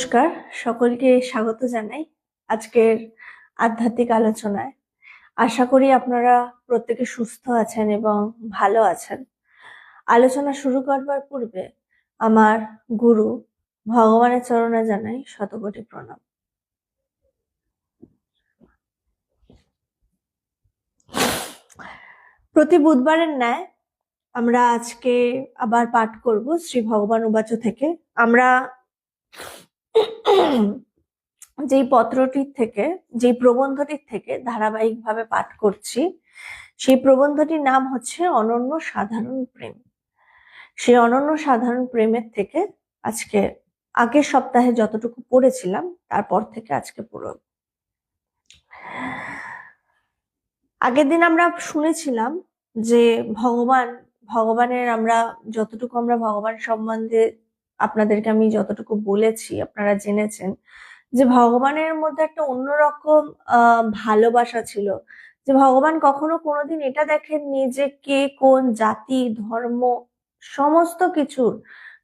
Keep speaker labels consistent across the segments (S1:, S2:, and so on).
S1: নমস্কার, সকলকে স্বাগত জানাই আজকের আধ্যাত্মিক আলোচনায়। আশা করি আপনারা প্রত্যেকে সুস্থ আছেন এবং ভালো আছেন। আলোচনা শুরু করবার পূর্বে আমার গুরু ভগবানের চরণে জানাই শতকোটি প্রণাম। প্রতি বুধবারের ন্যায় আমরা আজকে আবার পাঠ করব শ্রী ভগবান উবাচ থেকে। আমরা যেই পত্রটির থেকে, যেই প্রবন্ধটির থেকে ধারাবাহিকভাবে পাঠ করছি, সেই প্রবন্ধটির নাম হচ্ছে অনন্য সাধারণ প্রেম। সেই অনন্য সাধারণ প্রেমের থেকে আজকে আগের সপ্তাহে যতটুকু পড়েছিলাম, তারপর থেকে আজকে পড়ব। আগের দিন আমরা শুনেছিলাম যে ভগবান, ভগবানের আমরা, যতটুকু আমরা ভগবান সম্বন্ধে আপনাদেরকে আমি যতটুকু বলেছি, আপনারা জেনেছেন, যে ভগবানের মধ্যে একটা অন্যরকম ভালোবাসা ছিল। যে ভগবান কখনো কোনোদিন এটা দেখেননি যে কে কোন জাতি, ধর্ম, সমস্ত কিছুর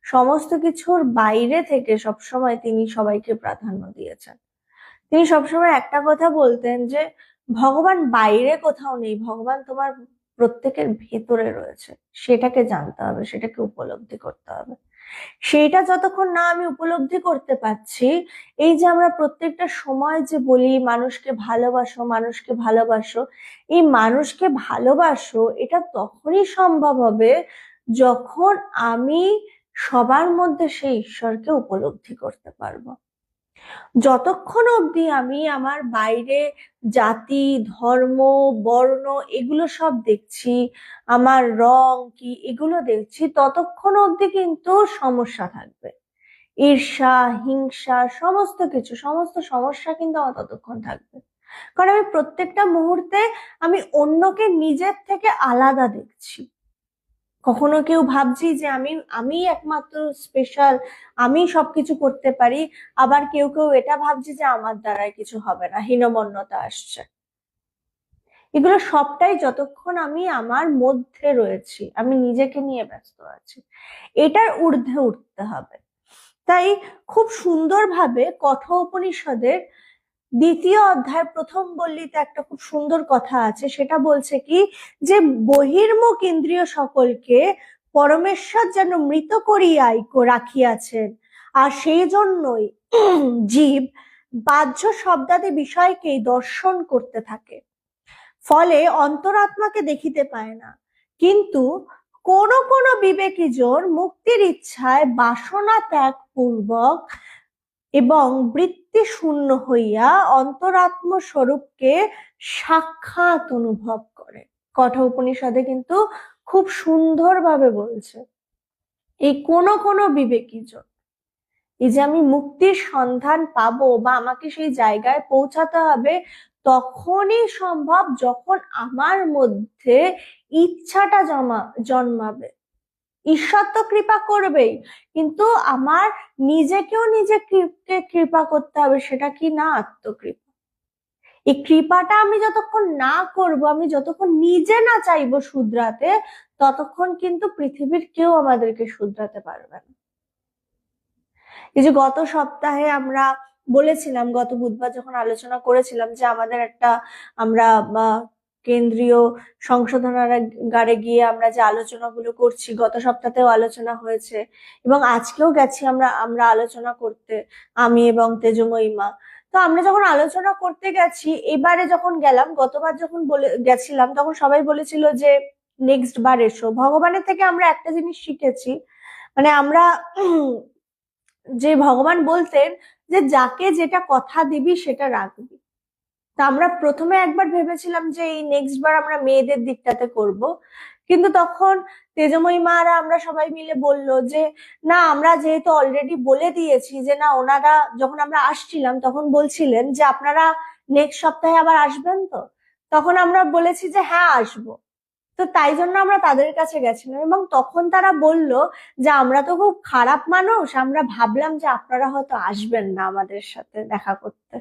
S1: সমস্ত কিছুর বাইরে থেকে সবসময় তিনি সবাইকে প্রাধান্য দিয়েছেন। তিনি সবসময় একটা কথা বলতেন যে, ভগবান বাইরে কোথাও নেই, ভগবান তোমার প্রত্যেকের ভেতরে রয়েছে। সেটাকে জানতে হবে, সেটাকে উপলব্ধি করতে হবে। সেইটা যতক্ষণ না আমি উপলব্ধি করতে পারছি, এই যে আমরা প্রত্যেকটা সময় যে বলি, মানুষকে ভালোবাসো মানুষকে ভালোবাসো, এই মানুষকে ভালোবাসো, এটা তখনই সম্ভব হবে যখন আমি সবার মধ্যে সেই ঈশ্বরকে উপলব্ধি করতে পারব। যতক্ষণ অবধি আমি আমার বাইরে জাতি, ধর্ম, বর্ণ এগুলো সব দেখছি, আমার রং কি এগুলো দেখছি, ততক্ষণ অবধি কিন্তু সমস্যা থাকবে। ঈর্ষা, হিংসা, সমস্ত কিছু, সমস্ত সমস্যা কিন্তু আমার ততক্ষণ থাকবে। কারণ আমি প্রত্যেকটা মুহূর্তে আমি অন্যকে নিজের থেকে আলাদা দেখছি। কখনো কেউ ভাবছি যে আমি আমি একমাত্র স্পেশাল আমি সবকিছু করতে পারি, আবার কেউ কেউ এটা ভাবছে যে আমার দ্বারাই কিছু হবে না, হীনমন্যতা আসছে। এগুলো সবটাই যতক্ষণ আমি আমার মধ্যে রয়েছি, আমি নিজেকে নিয়ে ব্যস্ত আছি, এটার ঊর্ধ্বে উঠতে হবে। তাই খুব সুন্দরভাবে কঠোপনিষদের দ্বিতীয় অধ্যায় প্রথম বল্লিতে একটা খুব সুন্দর কথা আছে, সেটা বলছে কি যে, বহির্মুখ ইন্দ্রিয় সকলকে পরমেশ্বর যেন মৃত করিয়াই রাখিয়াছেন, আর সেই জন্যই জীব বাহ্য শব্দাদি বিষয়কেই দর্শন করতে থাকে। ফলে অন্তরাত্মাকে দেখিতে পায় না। কিন্তু কোন কোন বিবেকী জন মুক্তির ইচ্ছায় বাসনা ত্যাগ পূর্বক এবং বৃত্তি শূন্য হইয়া অন্তরাত্ম স্বরূপকে সাক্ষাৎ অনুভব করে। কঠা উপনিষদে কিন্তু খুব সুন্দরভাবে বলছে, এই কোন কোন বিবেকী জন, এই যে আমি মুক্তির সন্ধান পাবো বা আমাকে সেই জায়গায় পৌঁছাতে হবে, তখনই সম্ভব যখন আমার মধ্যে ইচ্ছাটা জমা, জন্মাবে। ঈশ্বর তো কৃপা করবেই, কিন্তু আমার নিজেকেও নিজে কৃপা করতে হবে, সেটা কি না আত্মকৃপা? এই কৃপাটা আমি যতক্ষণ না করব, আমি যতক্ষণ নিজে না চাইব শুধরাতে, ততক্ষণ কিন্তু পৃথিবীর কেউ আমাদেরকে শুধরাতে পারবে না। এই যে গত সপ্তাহে আমরা বলেছিলাম, গত বুধবার যখন আলোচনা করেছিলাম যে আমাদের একটা আমরা কেন্দ্রীয় সংশোধনাগারে গিয়ে আমরা যে আলোচনাগুলো করছি, গত সপ্তাহেও আলোচনা হয়েছে এবং আজকেও গেছি আমরা আমরা আলোচনা করতে, আমি এবং তেজময়ী মা তো আমরা যখন আলোচনা করতে গেছি, এবারে যখন গেলাম, গতবার যখন বলে, গেছিলাম, তখন সবাই বলেছিল যে নেক্সট বার এসো ভগবানের থেকে আমরা একটা জিনিস শিখেছি মানে আমরা যে ভগবান বলতেন যে, যাকে যেটা কথা দিবি, সেটা রাখবি। তা আমরা প্রথমে একবার ভেবেছিলাম যে এই নেক্সট বার আমরা মেয়েদের দিকটাতে করব। কিন্তু তখন তেজময়ী মারা আমরা সবাই মিলে বলল যে, না, আমরা যেহেতু অলরেডি বলে দিয়েছি যে, না, ওনারা যখন আমরা আসছিলাম তখন বলছিলেন যে, আপনারা নেক্সট সপ্তাহে আবার আসবেন তো? তখন আমরা বলেছি যে হ্যাঁ আসব। তো তাই জন্য আমরা তাদের কাছে গেছিলাম এবং তখন তারা বলল যে, আমরা তো খুব খারাপ মানুষ, আমরা ভাবলাম যে আপনারা হয়তো আসবেন না আমাদের সাথে দেখা করতে।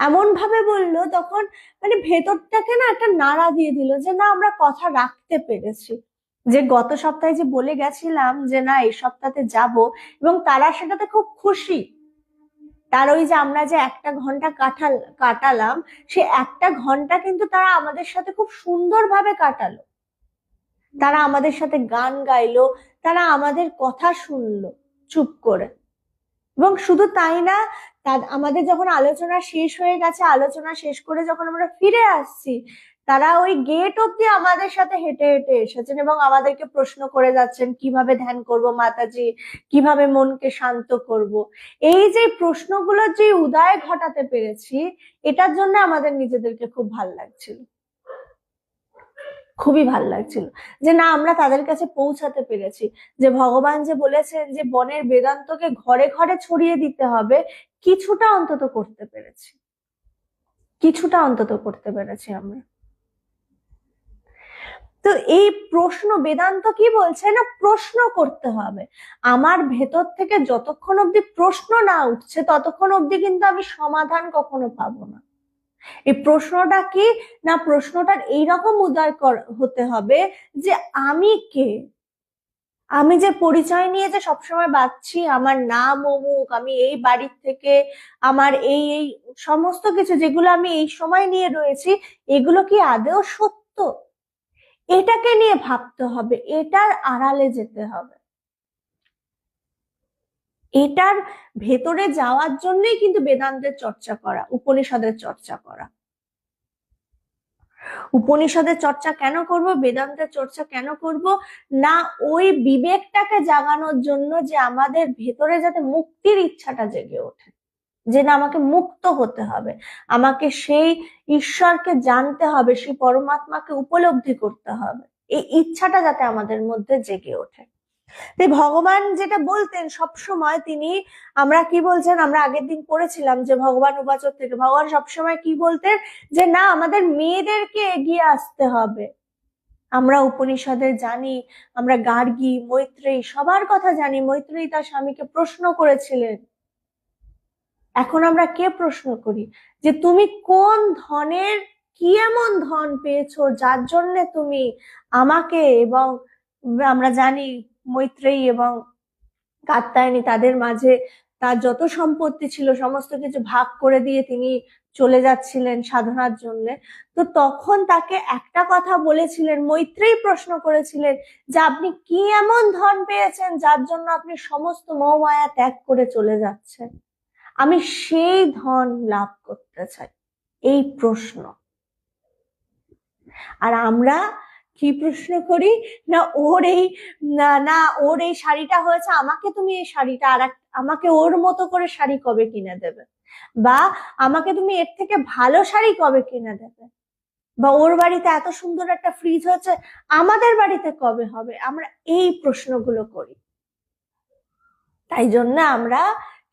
S1: এমন ভাবে বলল তখন মানে ভেতরটাকে না একটা নাড়া দিয়ে দিল যে, না, আমরা কথা রাখতে পেরেছি। যে গত সপ্তাহে যে বলে গেছিলাম যে, না, এই সপ্তাহে যাব এবং তারা সেটাতে খুব খুশি। তার ওই যে আমরা যে একটা ঘণ্টা কাটাল কাটালাম, সে একটা ঘণ্টা কিন্তু তারা আমাদের সাথে খুব সুন্দরভাবে কাটালো। তারা আমাদের সাথে গান গাইলো, তারা আমাদের কথা শুনলো চুপ করে। এবং শুধু তাই না আমাদের যখন আলোচনা শেষ হয়ে গেছে, আলোচনা শেষ করে যখন আমরা ফিরে আসছি, তারা ওই গেট অব্দি আমাদের সাথে হেঁটে হেঁটে এসেছেন এবং আমাদেরকে প্রশ্ন করে যাচ্ছেন, কীভাবে ধ্যান করব মাতাজি? কীভাবে মনকে শান্ত করব? এই যে প্রশ্নগুলোর যে উদয় ঘটাতে পেরেছি, এটার জন্য আমাদের নিজেদেরকে খুব ভালো লাগছিল। খুবই ভালো লাগছিল। যে না, আমরা তাদের কাছে পৌঁছাতে পেরেছি। যে ভগবান যে বলেছেন যে বনের বেদান্তকে ঘরে ঘরে ছড়িয়ে দিতে হবে, কিছুটা অন্তত করতে পেরেছি। কিছুটা অন্তত করতে পেরেছি আমরা। তো এই প্রশ্ন, বেদান্ত কি বলছে? না, প্রশ্ন করতে হবে। আমার ভেতর থেকে যতক্ষণ অব্দি প্রশ্ন না উঠছে, ততক্ষণ অব্দি কিন্তু আমি সমাধান কখনো পাবো না। এই প্রশ্নটা কি? না, প্রশ্নটার এইরকম উদয় হতে হবে যে আমি কে? আমি যে পরিচয় নিয়ে যে সবসময় বাঁচছি, আমার নাম অমুক, আমি এই বাড়ির থেকে, আমার এই এই সমস্ত কিছু যেগুলো আমি এই সময় নিয়ে রয়েছি, এগুলো কি আদেও সত্য? এটাকে নিয়ে ভাবতে হবে, এটার আড়ালে যেতে হবে। এটার ভেতরে যাওয়ার জন্যই কিন্তু বেদান্তের চর্চা করা, উপনিষদের চর্চা করা। উপনিষদের চর্চা কেন করব, বেদান্তের চর্চা কেন করব? না, ওই বিবেকটাকে জাগানোর জন্য যে আমাদের ভেতরে যাতে মুক্তির ইচ্ছাটা জেগে ওঠে, যে না, আমাকে মুক্ত হতে হবে, আমাকে সেই ঈশ্বরকে জানতে হবে, সেই পরমাত্মাকে উপলব্ধি করতে হবে, এই ইচ্ছাটা যাতে আমাদের মধ্যে জেগে ওঠে। ভগবান যেটা বলতেন সব সময় তিনি, আমরা কি বলছেন, আমরা আগের দিন পড়েছিলাম যে ভগবান উপাচক থেকে, ভগবান সবসময় কি বলতেন? যে না, আমাদের মেয়েদেরকে এগিয়ে আসতে হবে। আমরা উপনিষদে জানি, আমরা গার্গী, মৈত্রেয়ী, সবার কথা জানি, মৈত্রেয়ী তার স্বামীকে প্রশ্ন করেছিলেন। এখন আমরা কে প্রশ্ন করি? যে তুমি কোন ধনের, কি এমন ধন পেয়েছ যার জন্য তুমি আমাকে এবং আমরা জানি মৈত্রেয়ী এবং কাত্তায়নী তাদের মাঝে তার যত সম্পত্তি ছিল, সমস্ত কিছু ভাগ করে দিয়ে তিনি চলে যাচ্ছিলেন সাধনার জন্য। তো তখন তাকে একটা কথা বলেছিলেন মৈত্রেই প্রশ্ন করেছিলেন যে, আপনি কি এমন ধন পেয়েছেন যার জন্য আপনি সমস্ত মোহমায়া ত্যাগ করে চলে যাচ্ছেন? আমি সেই ধন লাভ করতে চাই। এই প্রশ্ন। আর আমরা কি প্রশ্ন করি? না ওর এই, না ওর এই শাড়িটা হয়েছে, আমাকে তুমি এই শাড়িটা আর আমাকে ওর মতো করে শাড়ি কবে কিনে দেবে? বা আমাকে তুমি এর থেকে ভালো শাড়ি কবে কিনে দেবে? বা ওর বাড়িতে এত সুন্দর একটা ফ্রিজ হচ্ছে আমাদের বাড়িতে কবে হবে? আমরা এই প্রশ্নগুলো করি। তাই জন্য আমরা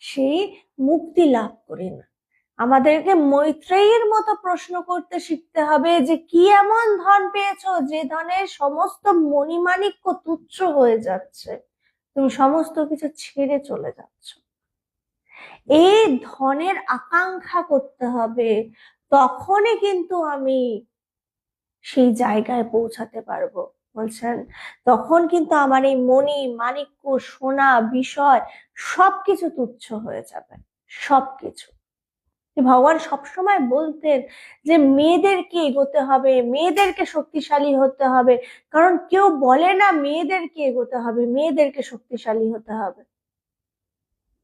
S1: সেই মুক্তি লাভ করি না। আমাদেরকে মৈত্রেয়ীর মতো প্রশ্ন করতে শিখতে হবে যে কি এমন ধন পেয়েছ যে ধনের সমস্ত মণিমাণিক্য তুচ্ছ হয়ে যাচ্ছে। তুমি সমস্ত কিছু ছেড়ে চলে যাচ্ছ। এই ধনের আকাঙ্ক্ষা করতে হবে, তখনই কিন্তু আমি সেই জায়গায় পৌঁছাতে পারব। বলছেন, তখন কিন্তু আমার এই মণি মাণিক্য সোনা, বিষয় সবকিছু তুচ্ছ হয়ে যাবে। সবকিছু। ভগবান সবসময় বলতেন যে মেয়েদেরকে এগোতে হবে, মেয়েদেরকে শক্তিশালী হতে হবে। কারণ কেউ বলে না মেয়েদেরকে এগোতে হবে, মেয়েদেরকে শক্তিশালী হতে হবে।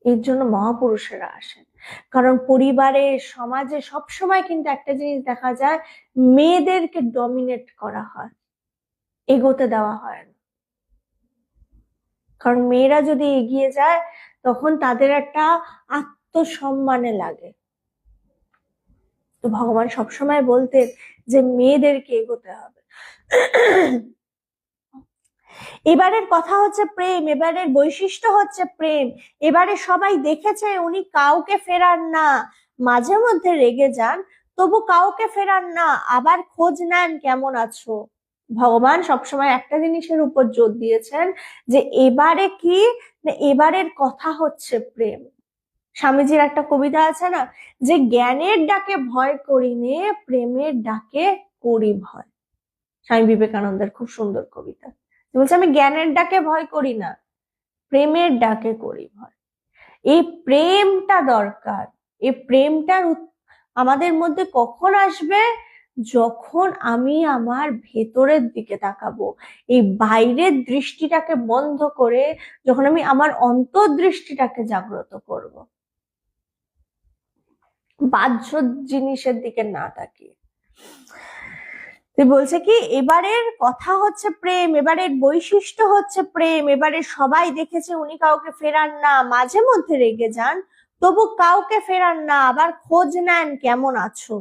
S1: এর জন্য মহাপুরুষেরা আসেন। কারণ পরিবারে, সমাজে সবসময় কিন্তু একটা জিনিস দেখা যায়, মেয়েদেরকে ডমিনেট করা হয়। এগোতে দেওয়া হয় না। কারণ মেয়েরা যদি এগিয়ে যায়, তখন তাদের একটা আত্মসম্মানে লাগে। তো ভগবান সবসময় বলতেন যে মেয়েদেরকে এগোতে হবে। এবারের কথা হচ্ছে প্রেম, এবারের বৈশিষ্ট্য হচ্ছে প্রেম। এবারে সবাই দেখেছে উনি কাউকে ফেরান না। মাঝে মধ্যে রেগে যান, তবু কাউকে ফেরান না। আবার খোঁজ নেন কেমন আছো? ভগবান সবসময় একটা জিনিসের উপর জোর দিয়েছেন যে এবারে কি? এবারের কথা হচ্ছে প্রেম। স্বামীজির একটা কবিতা আছে না, যে জ্ঞানের ডাকে ভয় করি নে, প্রেমের ডাকে করি ভয়। স্বামী বিবেকানন্দের খুব সুন্দর কবিতা। বলছে, আমি জ্ঞানের ডাকে ভয় করি না, প্রেমের ডাকে করি ভয়। এই প্রেমটা দরকার এই প্রেমটার আমাদের মধ্যে কখন আসবে? যখন আমি আমার ভেতরের দিকে তাকাবো। এই বাইরের দৃষ্টিটাকে বন্ধ করে যখন আমি আমার অন্তর্দৃষ্টিটাকে জাগ্রত করব। বাহ্য জিনিসের দিকে না তাকিয়ে। বলছে কি, এবারের কথা হচ্ছে প্রেম, এবারের বৈশিষ্ট্য হচ্ছে প্রেম, এবারে সবাই দেখেছে উনি কাউকে ফেরান না, মাঝে মধ্যে রেগে যান, তবু কাউকে ফেরান না, আবার খোঁজ নেন কেমন আছো।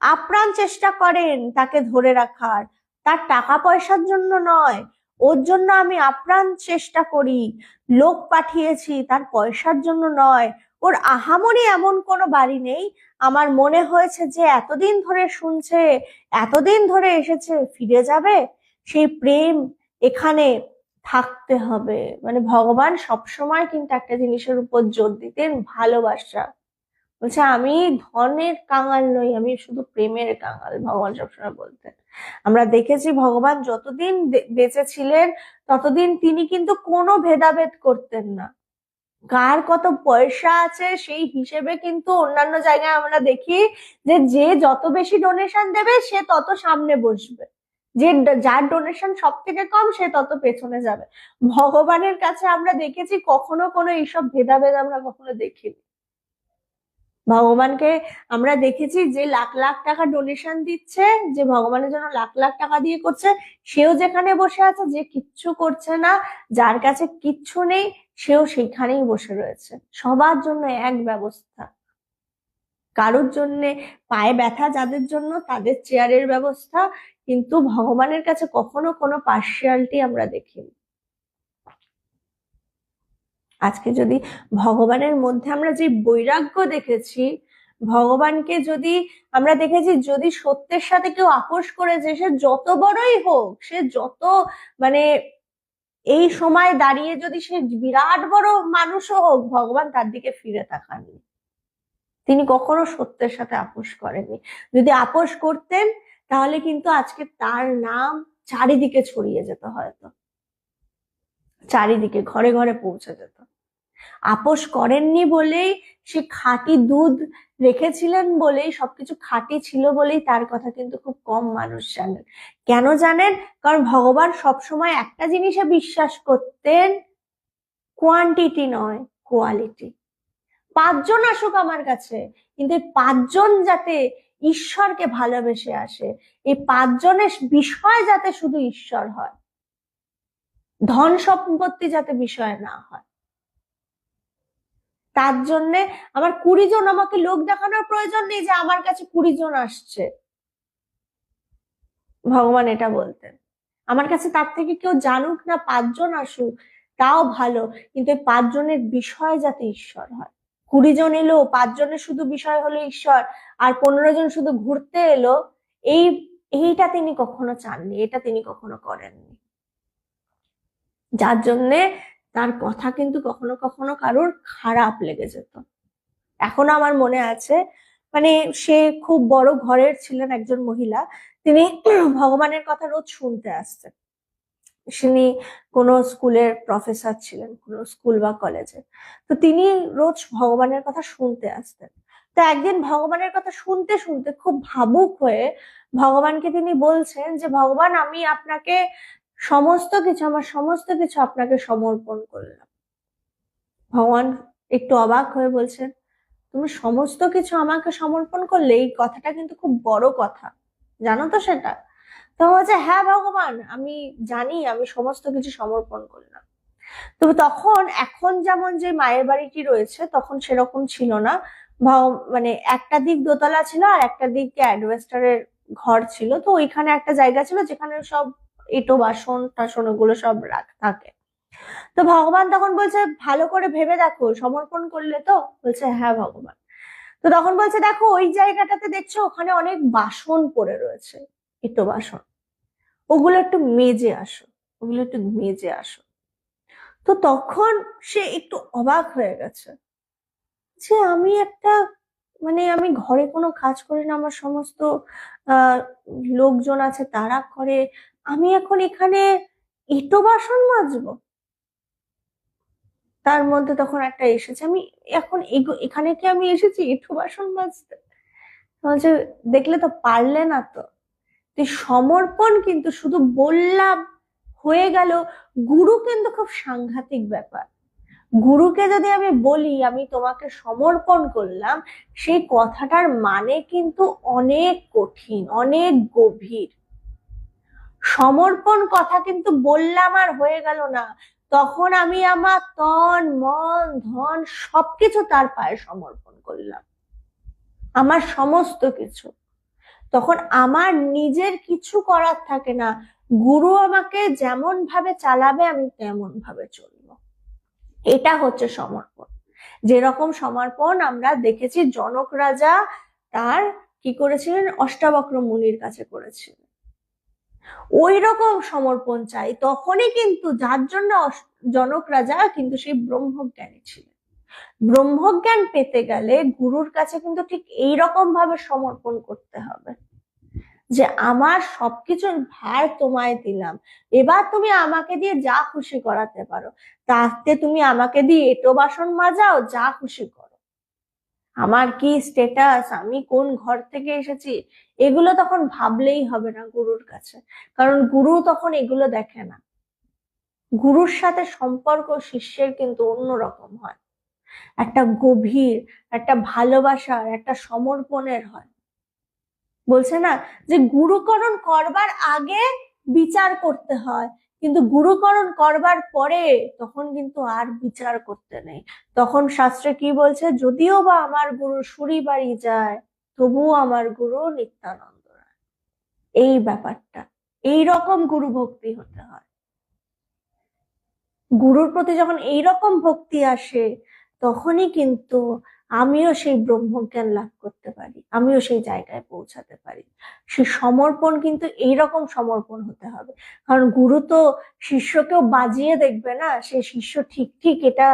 S1: আপ্রাণ চেষ্টা করেন তাকে ধরে রাখার, তার টাকা পয়সার জন্য নয়, ওর জন্য আমি আপ্রাণ চেষ্টা করি, লোক পাঠিয়েছি, তার পয়সার জন্য নয় ওর আহামরি এমন কোনো বাড়ি নেই। আমার মনে হয়েছে যে এতদিন ধরে শুনছে, এতদিন ধরে এসেছে, ফিরে যাবে? সেই প্রেম এখানে থাকতে হবে। মানে ভগবান সবসময় কিন্তু একটা জিনিসের উপর জোর দিতেন, ভালোবাসা। বলছে, আমি ধনের কাঙাল নই, আমি শুধু প্রেমের কাঙাল, ভগবান সবসময় বলতেন। আমরা দেখেছি ভগবান যতদিন বেঁচে ছিলেন, ততদিন তিনি কিন্তু কোনো ভেদাভেদ করতেন না। কার কত পয়সা আছে সেই হিসেবে কিন্তু অন্যান্য জায়গায় আমরা দেখি যে যে যত বেশি ডোনেশন দেবে সে তত সামনে বসবে। যে যার ডোনেশন সব থেকে কম সে তত পেছনে যাবে। ভগবানের কাছে আমরা দেখেছি কখনো কোনো এইসব ভেদাভেদ আমরা কখনো দেখিনি। ভগবানকে আমরা দেখেছি যে লাখ লাখ টাকা ডোনেশন দিচ্ছে, যে ভগবানের জন্য লাখ লাখ টাকা দিয়ে করছে, সেও যেখানে বসে আছে যে কিচ্ছু করছে না, যার কাছে কিচ্ছু নেই সেও সেখানেই বসে রয়েছে। সবার জন্য এক ব্যবস্থা। কারোর জন্য পায়ে ব্যথা যাদের জন্য তাদের চেয়ারের ব্যবস্থা, কিন্তু ভগবানের কাছে কখনো কোনো পার্সিয়ালিটি আমরা দেখিনি। আজকে যদি ভগবানের মধ্যে আমরা যে বৈরাগ্য দেখেছি, ভগবানকে যদি আমরা দেখেছি যদি সত্যের সাথে কেউ আপোষ করেছে সে যত বড়ই হোক, সে যত মানে এই সময় দাঁড়িয়ে যদি সে বিরাট বড় মানুষও হোক, ভগবান তার দিকে ফিরে তাকাননি। তিনি কখনো সত্যের সাথে আপোষ করেননি। যদি আপোষ করতেন, তাহলে কিন্তু আজকে তার নাম চারিদিকে ছড়িয়ে যেত হয়তো। চারিদিকে, ঘরে ঘরে পৌঁছে যেত। আপোষ করেননি বলেই সে খাঁটি দুধ রেখেছিলেন বলেই, সবকিছু খাঁটি ছিল বলেই তার কথা কিন্তু খুব কম মানুষ জানেন। কেন জানেন? কারণ ভগবান সবসময় একটা জিনিসে বিশ্বাস করতেন কোয়ান্টিটি নয় কোয়ালিটি পাঁচজন আসুক আমার কাছে, কিন্তু পাঁচজন যাতে ঈশ্বরকে ভালোবেসে আসে, এই পাঁচজনের বিষয় যাতে শুধু ঈশ্বর হয়, ধন সম্পত্তি যাতে বিষয় না হয়। তার জন্য আমার কুড়ি জন আমাকে লোক দেখানোর প্রয়োজন নেই যে আমার কাছে কুড়ি জন আসছে। ভগবান এটা বলতেন। আমার কাছে তার থেকে কেউ জানুক না পাঁচজন আসুক, তাও ভালো, কিন্তু পাঁচজনের বিষয় যাতে ঈশ্বর হয়। কুড়ি জন এলো পাঁচজনের শুধু বিষয় হলো ঈশ্বর, আর পনেরো জন শুধু ঘুরতে এলো, এই, এইটা তিনি কখনো চাননি, এটা তিনি কখনো করেননি। যার জন্যে তার কথা কিন্তু কখনো কখনো কারোর খারাপ লেগে যেত। এখনও আমার মনে আছে মানে সে খুব বড় ঘরের ছিলেন একজন মহিলা, তিনি ভগবানের কথা রোজ শুনতে আসতেন। তিনি কোনো স্কুলের প্রফেসর ছিলেন, কোনো স্কুল বা কলেজে তো তিনি রোজ ভগবানের কথা শুনতে আসতেন। তো একদিন ভগবানের কথা শুনতে শুনতে খুব ভাবুক হয়ে ভগবানকে তিনি বলছেন যে, ভগবান, আমি আপনাকে সমস্ত কিছু, আমার সমস্ত কিছু আপনাকে সমর্পণ করলাম। ভগবান একটু অবাক হয়ে বলছেন, তুমি সমস্ত কিছু আমাকে সমর্পণ করলে, এই কথাটা কিন্তু খুব বড় কথা। জানো তো সেটা? তো বলছে হ্যাঁ ভগবান, আমি জানি, আমি সমস্ত কিছু সমর্পণ করলাম। তো তখন, এখন যেমন যে মায়ের বাড়িটি রয়েছে, তখন সেরকম ছিল না। মানে একটা দিক দোতলা ছিল আর একটা দিক অ্যাডভেস্টারের ঘর ছিল। তো ওইখানে একটা জায়গা ছিল যেখানে সব এটো বাসন টাসন ওগুলো সব রাখ, থাকে। তো ভগবান তখন বলছে, ভালো করে ভেবে দেখো, সমর্পণ করলে তো? বলছে হ্যাঁ ভগবান। তো তখন বলছে, দেখো, ওই জায়গাটাতে দেখছ, ওখানে অনেক বাসন পড়ে রয়েছে এটো বাসন। ওগুলো একটু মেজে আসো, ওগুলো একটু মেজে আসো। তো তখন সে একটু অবাক হয়ে গেছে যে, আমি একটা মানে আমি ঘরে কোনো কাজ করি না, আমার সমস্ত লোকজন আছে, তারা করে আমি এখন এখানে এটো বাসন মাজবো? তার মধ্যে তখন একটা এসেছে, আমি এখন এখানে কি আমি এসেছি এঁঠো বাসন মাজতে? বলছে দেখলে তো পারলে না তো। তুই সমর্পণ কিন্তু শুধু বললাম হয়ে গেল। গুরু কিন্তু খুব সাংঘাতিক ব্যাপার। গুরুকে যদি আমি বলি, আমি তোমাকে সমর্পণ করলাম, সেই কথাটার মানে কিন্তু অনেক কঠিন, অনেক গভীর। সমর্পণ কথা কিন্তু বললাম আর হয়ে গেল না। তখন আমি আমার তন, মন, ধন সবকিছু তার পায়ে সমর্পণ করলাম। আমার সমস্ত কিছু। তখন আমার নিজের কিছু করার থাকে না। গুরু আমাকে যেমন ভাবে চালাবে, আমি তেমন ভাবে চলবো। এটা হচ্ছে সমর্পণ। যেরকম সমর্পণ আমরা দেখেছি, জনক রাজা তার কি করেছিলেন? অষ্টাবক্র মুনির কাছে করেছিলেন। ওই রকম সমর্পণ চাই। তখনই কিন্তু যার জন্য জনক রাজা কিন্তু সেই ব্রহ্মজ্ঞানী ছিলেন। ব্রহ্মজ্ঞান পেতে গেলে গুরুর কাছে কিন্তু ঠিক এই রকম ভাবে সমর্পণ করতে হবে যে, আমার সবকিছুর ভার তোমায় দিলাম। এবার তুমি আমাকে দিয়ে যা খুশি করাতে পারো, তাতে তুমি আমাকে দিয়ে এটো বাসন মাজাও যা খুশি করো। আমার কি স্টেটাস আমি কোন ঘর থেকে এসেছি? এগুলো তখন ভাবলেই হবে না গুরুর কাছে। কারণ গুরু তখন এগুলো দেখে না। গুরুর সাথে সম্পর্ক শিষ্যের কিন্তু অন্যরকম হয়। একটা গভীর, একটা ভালোবাসার, একটা সমর্পণের হয়। বলছে না যে গুরুকরণ করবার আগে বিচার করতে হয়। কিন্তু গুরুকরণ করবার পরে তখন কিন্তু আর বিচার করতে নেই। তখন শাস্ত্রে কি বলছে? যদিও বা আমার গুরু সুরি বাড়ি যায়, তবুও আমার গুরু নিত্যানন্দ এই ব্যাপারটা, এই রকম গুরু ভক্তি হতে হয়। গুরুর প্রতি যখন এই রকম ভক্তি আসে, তখনই কিন্তু আমিও সেই ব্রহ্মজ্ঞান লাভ করতে পারি, আমিও সেই জায়গায় পৌঁছাতে পারি। সেই সমর্পণ কিন্তু এইরকম সমর্পণ হতে হবে। কারণ গুরু তো শিষ্যকেও বাজিয়ে দেখবে না, সে শিষ্য ঠিক ঠিক এটা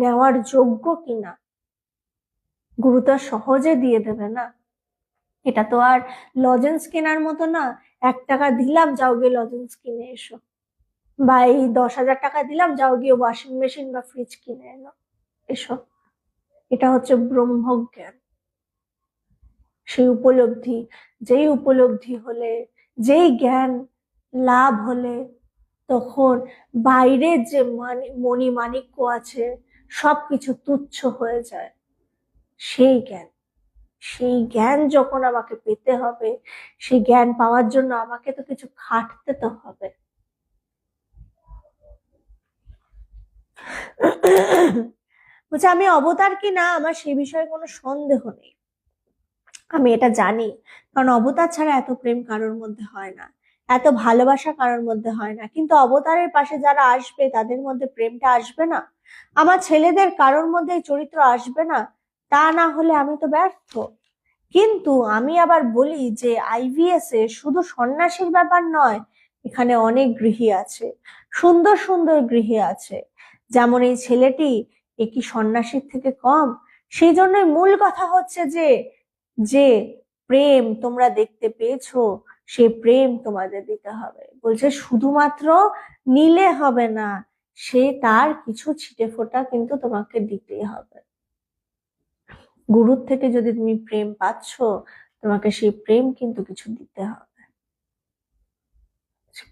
S1: নেওয়ার যোগ্য কিনা? গুরু তো সহজে দিয়ে দেবে না। এটা তো আর লজেন্স কেনার মতো না। এক টাকা দিলাম, যাও গিয়ে লজেন্স কিনে এসো। বা এই দশ হাজার টাকা দিলাম, যাও গিয়ে ওয়াশিং মেশিন বা ফ্রিজ কিনে এলো এসো। এটা হচ্ছে ব্রহ্মজ্ঞান। সেই উপলব্ধি, যেই উপলব্ধি হলে, যেই জ্ঞান লাভ হলে, তখন বাইরের যে মানি, মণি মাণিক্য আছে, সবকিছু তুচ্ছ হয়ে যায়। সেই জ্ঞান সেই জ্ঞান যখন আমাকে পেতে হবে, সেই জ্ঞান পাওয়ার জন্য আমাকে তো কিছু খাটতে তো হবে। বলছে, আমি অবতার কি না? আমার সে বিষয়ে কোনো সন্দেহ নেই। আমি এটা জানি। কারণ অবতার ছাড়া এত প্রেম কারোর মধ্যে হয় না। এত ভালোবাসা কারোর মধ্যে হয় না। কিন্তু অবতারের পাশে যারা আসবে, তাদের মধ্যে প্রেমটা আসবে না। আমার ছেলেদের কারোর মধ্যে চরিত্র আসবে না। তা না হলে আমি তো ব্যর্থ। কিন্তু আমি আবার বলি যে আইভিএস এ শুধু সন্ন্যাসীর ব্যাপার নয়, এখানে অনেক গৃহী আছে। সুন্দর সুন্দর গৃহী আছে। যেমন এই ছেলেটি এ কি সন্ন্যাসীর থেকে কম? সেই জন্যই মূল কথা হচ্ছে যে যে প্রেম তোমরা দেখতে পেয়েছ, সে প্রেম তোমাদের দিতে হবে। বলছে, শুধুমাত্র নিলে হবে না, সে তার কিছু ছিটে ফোটা কিন্তু তোমাকে দিতেই হবে। গুরুর থেকে যদি তুমি প্রেম পাচ্ছ, তোমাকে সেই প্রেম কিন্তু কিছু দিতে হবে।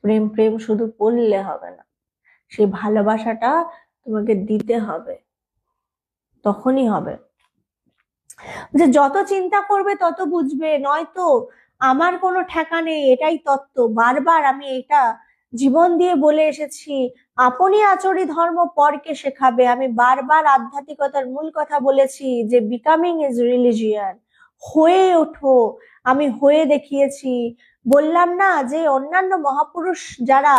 S1: প্রেম প্রেম শুধু বললে হবে না সেই ভালোবাসাটা তোমাকে দিতে হবে। তখনই হবে। যে যত চিন্তা করবে তত বুঝবে, নয়তো আমার কোনো ঠেকা নেই, এটাই তত্ত্ব। বারবার আমি এটা জীবন দিয়ে বলে এসেছি, আপনি আচরি ধর্ম পরকে শেখাবে। আমি বারবার আধ্যাত্মিকতার মূল কথা বলেছি যে বিকামিং ইজ রিলিজিয়ান হয়ে ওঠো, আমি হয়ে দেখিয়েছি। বললাম না যে, অন্যান্য মহাপুরুষ যারা,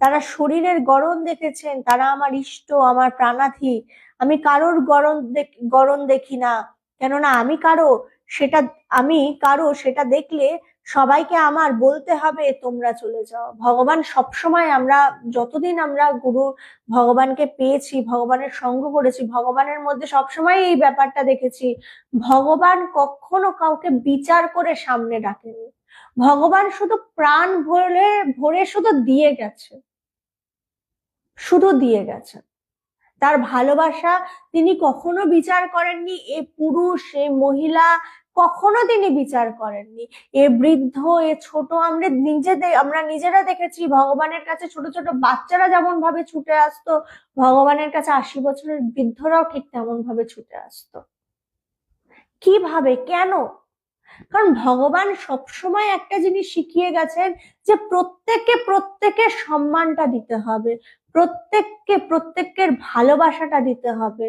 S1: তারা শরীরের গড়ন দেখেছেন, তারা আমার ইষ্ট, আমার প্রাণাধি আমি কারোর গরম গরম দেখি না। কেননা আমি কারও, সেটা, আমি কারও, সেটা দেখলে সবাইকে আমার বলতে হবে, তোমরা চলে যাও। ভগবান সবসময় আমরা, যতদিন আমরা গুরু ভগবানকে পেয়েছি, ভগবানের সঙ্গ করেছি, ভগবানের মধ্যে সবসময় এই ব্যাপারটা দেখেছি, ভগবান কখনো কাউকে বিচার করে সামনে ডাকেনি। ভগবান শুধু প্রাণ ভরে ভরে শুধু দিয়ে গেছে। শুধু দিয়ে গেছেন তার ভালোবাসা তিনি কখনো বিচার করেননি, এ পুরুষ, এ মহিলা কখনো তিনি বিচার করেননি। এ বৃদ্ধ, এ ছোট, আমরা নিজেদের আমরা নিজেরা দেখেছি ভগবানের কাছে ছোট ছোট বাচ্চারা যেমন ভাবে ছুটে আসতো, ভগবানের কাছে আশি বছরের বৃদ্ধরাও ঠিক তেমন ভাবে ছুটে আসতো। কীভাবে? কেন? কারণ ভগবান সবসময় একটা জিনিস শিখিয়ে গেছেন যে প্রত্যেককে প্রত্যেকের সম্মানটা দিতে হবে, প্রত্যেককে প্রত্যেকের ভালোবাসাটা দিতে হবে।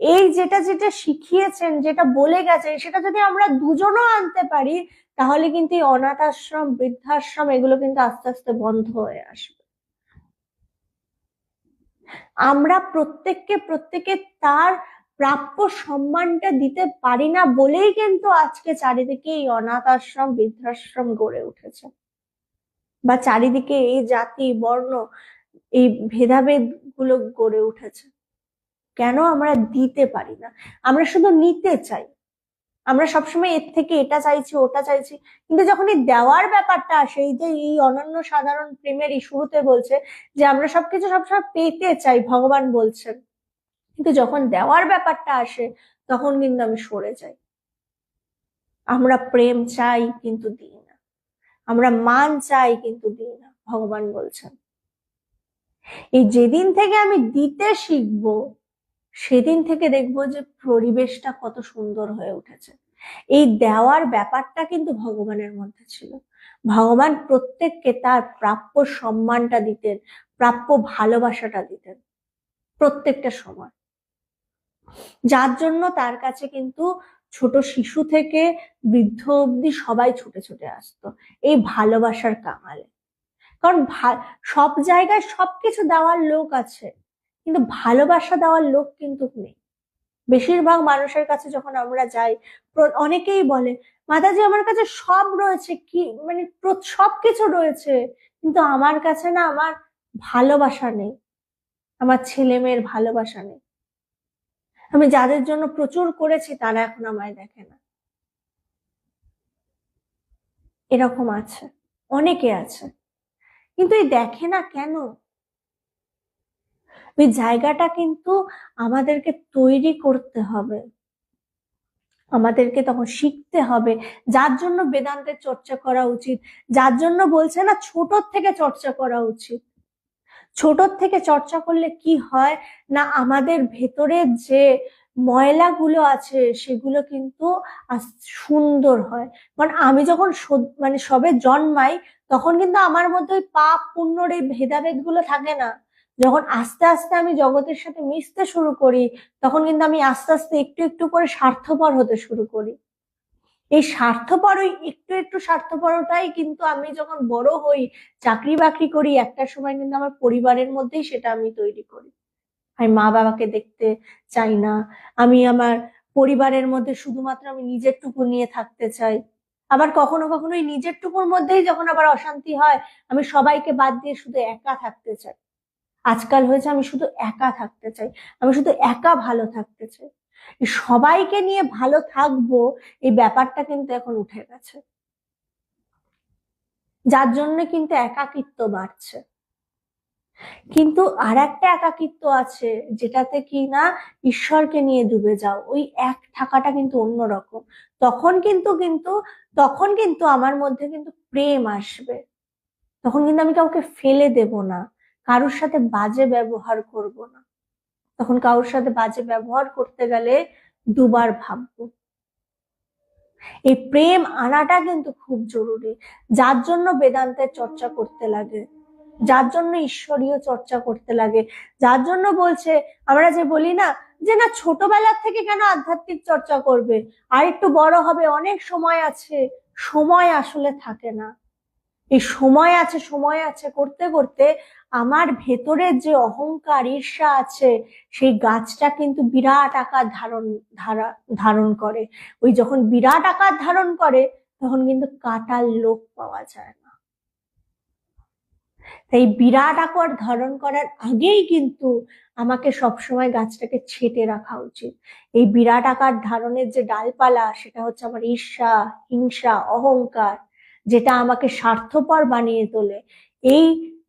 S1: এই যেটা যেটা শিখিয়েছেন, যেটা বলে গেছেন, সেটা যদি আমরা দুজনও আনতে পারি, তাহলে কিন্তু এই অনাথ আশ্রম বৃদ্ধাশ্রম এগুলো কিন্তু আস্তে আস্তে বন্ধ হয়ে আসবে। আমরা প্রত্যেককে প্রত্যেকে তার প্রাপ্য সম্মানটা দিতে পারি না বলেই কিন্তু আজকে চারিদিকে এই অনাথ আশ্রম, বৃদ্ধাশ্রম গড়ে উঠেছে। বা চারিদিকে এই জাতি, বর্ণ, এই ভেদাভেদগুলো গড়ে উঠেছে। কেন আমরা দিতে পারি না? আমরা শুধু নিতে চাই। আমরা সবসময় এর থেকে এটা চাইছি, ওটা চাইছি। কিন্তু যখন এই দেওয়ার ব্যাপারটা আসে, এই যে এই অনন্য সাধারণ প্রেমের এই শুরুতে বলছে যে আমরা সবকিছু সবসময় পেতে চাই, ভগবান বলছেন। কিন্তু যখন দেওয়ার ব্যাপারটা আসে, তখন কিন্তু আমি সরে যাই। আমরা প্রেম চাই কিন্তু দিই না। আমরা মান চাই কিন্তু দিই না, ভগবান বলছেন। এই যেদিন থেকে আমি দিতে শিখব, সেদিন থেকে দেখব যে পরিবেশটা কত সুন্দর হয়ে উঠেছে। এই দেওয়ার ব্যাপারটা কিন্তু ভগবানের মধ্যে ছিল। ভগবান প্রত্যেককে তার প্রাপ্য সম্মানটা দিতেন, প্রাপ্য ভালোবাসাটা দিতেন প্রত্যেকটা সময়। যার জন্য তার কাছে কিন্তু ছোট শিশু থেকে বৃদ্ধ অবধি সবাই ছুটে ছুটে আসতো, এই ভালোবাসার কামালে। কারণ সব জায়গায় সবকিছু দেওয়ার লোক আছে, কিন্তু ভালোবাসা দেওয়ার লোক কিন্তু নেই। বেশিরভাগ মানুষের কাছে যখন আমরা যাই অনেকেই বলে, মাতাজি, আমার কাছে সব রয়েছে, কি মানে সব কিছু রয়েছে, কিন্তু আমার কাছে না, আমার ভালোবাসা নেই, আমার ছেলে মেয়ের ভালোবাসা নেই। আমি যাদের জন্য প্রচুর করেছি, তারা এখন আমায় দেখে না। এরকম আছে, অনেকে আছে। কিন্তু এই দেখে না কেন? ওই জায়গাটা কিন্তু আমাদেরকে তৈরি করতে হবে। আমাদেরকে তখন শিখতে হবে, যার জন্য বেদান্তের চর্চা করা উচিত, যার জন্য বলছে না ছোট থেকে চর্চা করা উচিত। ছোট থেকে চর্চা করলে কি হয়? না, আমাদের ভেতরে যে ময়লাগুলো আছে, সেগুলো কিন্তু সুন্দর হয়। কারণ আমি যখন মানে সবে জন্মাই, তখন কিন্তু আমার মধ্যে ওই পাপ, পুণ্যর এই ভেদাভেদগুলো থাকে না। যখন আস্তে আস্তে আমি জগতের সাথে মিশতে শুরু করি, তখন কিন্তু আমি আস্তে আস্তে একটু একটু করে স্বার্থপর হতে শুরু করি। এই স্বার্থপর ওই একটু একটু স্বার্থপরটাই কিন্তু আমি যখন বড় হই, চাকরি বাকরি করি, একটা সময় কিন্তু আমার পরিবারের মধ্যেই সেটা আমি তৈরি করি। আমি মা বাবাকে দেখতে চাই না। আমি আমার পরিবারের মধ্যে শুধুমাত্র আমি নিজের টুকু নিয়ে থাকতে চাই। আবার কখনো কখনো এই নিজের টুকুর মধ্যেই যখন আবার অশান্তি হয়, আমি সবাইকে বাদ দিয়ে শুধু একা থাকতে চাই। আজকাল হয়েছে আমি শুধু একা থাকতে চাই। আমি শুধু একা ভালো থাকতে চাই। সবাইকে নিয়ে ভালো থাকব, এই ব্যাপারটা কিন্তু এখন উঠে গেছে। যার জন্য কিন্তু একাকিত্ব বাড়ছে। কিন্তু আর একটা একাকিত্ব আছে, যেটাতে কি না ঈশ্বরকে নিয়ে ডুবে যাও, ওই এক থাকাটা কিন্তু অন্যরকম। তখন কিন্তু কিন্তু, তখন কিন্তু আমার মধ্যে কিন্তু প্রেম আসবে। তখন কিন্তু আমি কাউকে ফেলে দেব না, কারোর সাথে বাজে ব্যবহার করব না। তখন কারোর সাথে বাজে ব্যবহার করতে গেলে দুবার ভাববো। এই প্রেম আনাটা কিন্তু খুব জরুরি। যার জন্য বেদান্তের চর্চা করতে লাগে, যার জন্য ঈশ্বরীয় চর্চা করতে লাগে, যার জন্য বলছে, আমরা যে বলি না, যে না ছোটবেলার থেকে কেন আধ্যাত্মিক চর্চা করবে? আর একটু বড় হবে, অনেক সময় আছে, সময় আসলে থাকে না। এই সময় আছে সময় আছে করতে করতে আমার ভেতরের যে অহংকার, ঈর্ষা আছে, সেই গাছটা কিন্তু বিরাট আকার ধারণ, ধারা, ধারণ করে। ওই যখন বিরাট আকার ধারণ করে, তখন কিন্তু কাটার লোক পাওয়া যায় না। তাই বিরাট আকার ধারণ করার আগেই কিন্তু আমাকে সবসময় গাছটাকে ছেটে রাখা উচিত। এই বিরাট আকার ধারণের যে ডালপালা, সেটা হচ্ছে আমার ঈর্ষা, হিংসা, অহংকার যেটা আমাকে স্বার্থপর বানিয়ে তোলে। এই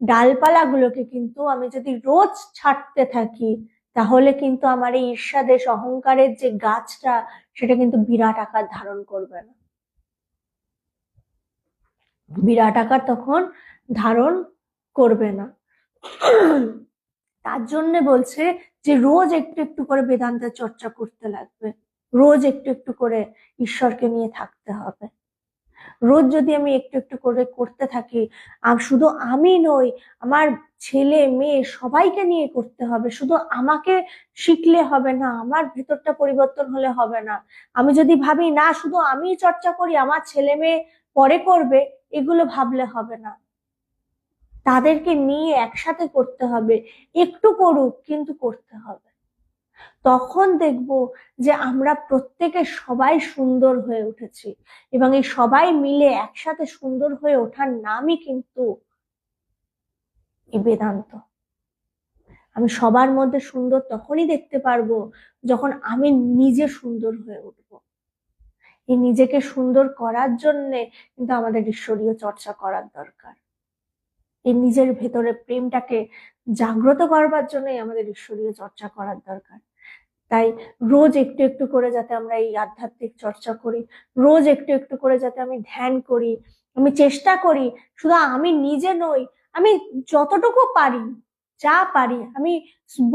S1: ডালপালাগুলোকে কিন্তু আমি যদি রোজ ছাড়তে থাকি, তাহলে কিন্তু আমার এই ঈর্ষাদেশ, অহংকারের যে গাছটা, সেটা কিন্তু বিরাট আকার ধারণ করবে না। বিরাট আকার তখন ধারণ করবে না। তার জন্য বলছে যে রোজ একটু একটু করে বেদান্তের চর্চা করতে লাগবে। রোজ একটু একটু করে ঈশ্বরকে নিয়ে থাকতে হবে। রোজ যদি আমি একটু একটু করে করতে থাকি শুধু আমি নই, আমার ছেলে, মেয়ে সবাইকে নিয়ে করতে হবে। শুধু আমাকে শিখলে হবে না, আমার ভেতরটা পরিবর্তন হলে হবে না। আমি যদি ভাবি, না, শুধু আমি চর্চা করি, আমার ছেলে মেয়ে পরে করবে, এগুলো ভাবলে হবে না। তাদেরকে নিয়ে একসাথে করতে হবে। একটু করুক, কিন্তু করতে হবে। তখন দেখব যে আমরা প্রত্যেকে সবাই সুন্দর হয়ে উঠেছি এবং এই সবাই মিলে একসাথে সুন্দর হয়ে ওঠার নামই কিন্তু বেদান্ত। আমি সবার মধ্যে সুন্দর তখনই দেখতে পারব যখন আমি নিজে সুন্দর হয়ে উঠব। এই নিজেকে সুন্দর করার জন্যে কিন্তু আমাদের ঈশ্বরীয় চর্চা করার দরকার। এই নিজের ভেতরে প্রেমটাকে জাগ্রত করবার জন্যই আমাদের ঈশ্বরীয় চর্চা করার দরকার। তাই রোজ একটু একটু করে যাতে আমরা এই আধ্যাত্মিক চর্চা করি, রোজ একটু একটু করে যাতে আমি ধ্যান করি, আমি চেষ্টা করি, শুধু আমি নিজে নই, আমি যতটুকু পারি, যা পারি, আমি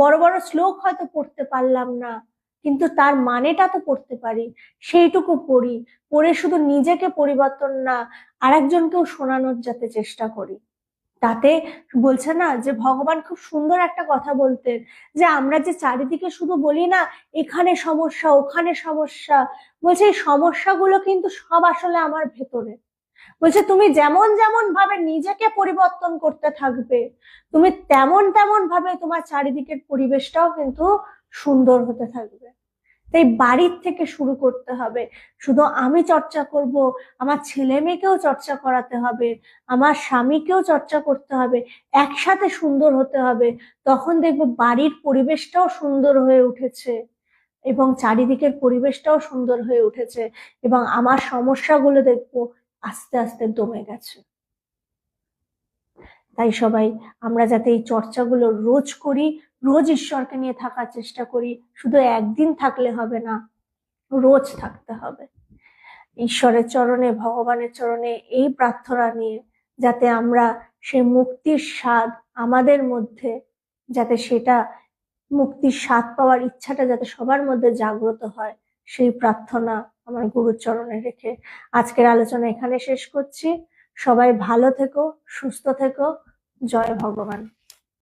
S1: বড় বড় শ্লোক হয়তো পড়তে পারলাম না, কিন্তু তার মানেটা তো পড়তে পারি, সেইটুকু পড়ি, পড়ে শুধু নিজেকে পরিবর্তন না, আরেকজনকেও শোনানোর যাতে চেষ্টা করি। তাতে বলছে না যে ভগবান খুব সুন্দর একটা কথা বলতেন, যে আমরা যে চারিদিকে শুধু বলি না, এখানে সমস্যা, ওখানে সমস্যা, বলছে এই সমস্যাগুলো কিন্তু সব আসলে আমার ভেতরে। বলছে তুমি যেমন যেমন ভাবে নিজেকে পরিবর্তন করতে থাকবে, তুমি তেমন তেমন ভাবে তোমার চারিদিকের পরিবেশটাও কিন্তু সুন্দর হতে থাকবে। তাই বাড়ির থেকে শুরু করতে হবে। শুধু আমি চর্চা করব, আমার ছেলে মেয়েকেও চর্চা করাতে হবে, আমার স্বামীকেও চর্চা করতে হবে, একসাথে সুন্দর হতে হবে। তখন দেখব বাড়ির পরিবেশটাও সুন্দর হয়ে উঠেছে এবং চারিদিকের পরিবেশটাও সুন্দর হয়ে উঠেছে এবং আমার সমস্যাগুলো দেখব আস্তে আস্তে দমে গেছে। তাই সবাই, আমরা যাতে এই চর্চাগুলো রোজ করি রোজ ঈশ্বরকে নিয়ে থাকার চেষ্টা করি। শুধু একদিন থাকলে হবে না, রোজ থাকতে হবে। ঈশ্বরের চরণে, ভগবানের চরণে এই প্রার্থনা নিয়ে যাতে আমরা সেই মুক্তির স্বাদ আমাদের মধ্যে, যাতে সেটা মুক্তির স্বাদ পাওয়ার ইচ্ছাটা যাতে সবার মধ্যে জাগ্রত হয়, সেই প্রার্থনা আমার গুরুর চরণে রেখে আজকের আলোচনা এখানে শেষ করছি। সবাই ভালো থেকো, সুস্থ থেকো। জয় ভগবান।